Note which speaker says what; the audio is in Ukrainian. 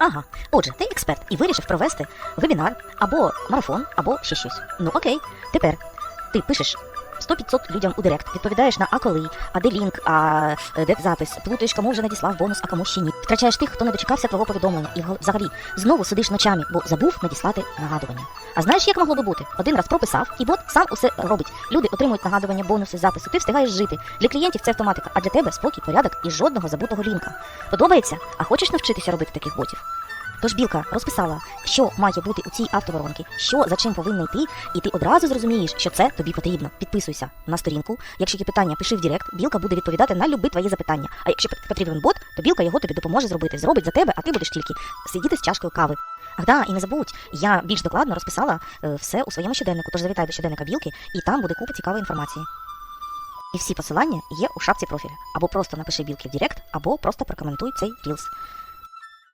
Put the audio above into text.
Speaker 1: Ага. Отже, ти експерт і вирішив провести вебінар або марафон, або ще щось. Ну окей. Тепер ти пишеш 100-500 людям у директ, відповідаєш на а коли, а де лінк, а е, де запис, плутаєш, кому вже надіслав бонус, а кому ще ні. Втрачаєш тих, хто не дочекався твого повідомлення, і гал- взагалі знову сидиш ночами, бо забув надіслати нагадування. А знаєш, як могло би бути? Один раз прописав, і бот сам усе робить. Люди отримують нагадування, бонуси, записи. Ти встигаєш жити. Для клієнтів це автоматика, а для тебе спокій, порядок і жодного забутого лінка. Подобається? А хочеш навчитися робити таких ботів? Тож білка розписала, що має бути у цій автоворонці, що за чим повинна йти, і ти одразу зрозумієш, що це тобі потрібно. Підписуйся на сторінку. Якщо є питання, пиши в Директ, білка буде відповідати на любі твої запитання. А якщо потрібен бот, то білка його тобі допоможе зробити. Зробить за тебе, а ти будеш тільки сидіти з чашкою кави. Ах да, і не забудь, я більш докладно розписала е, все у своєму щоденнику, тож завітай до щоденника білки, і там буде купа цікавої інформації. І всі посилання є у шапці профіля. Або просто напиши білки в Директ, або просто прокоментуй цей рілс.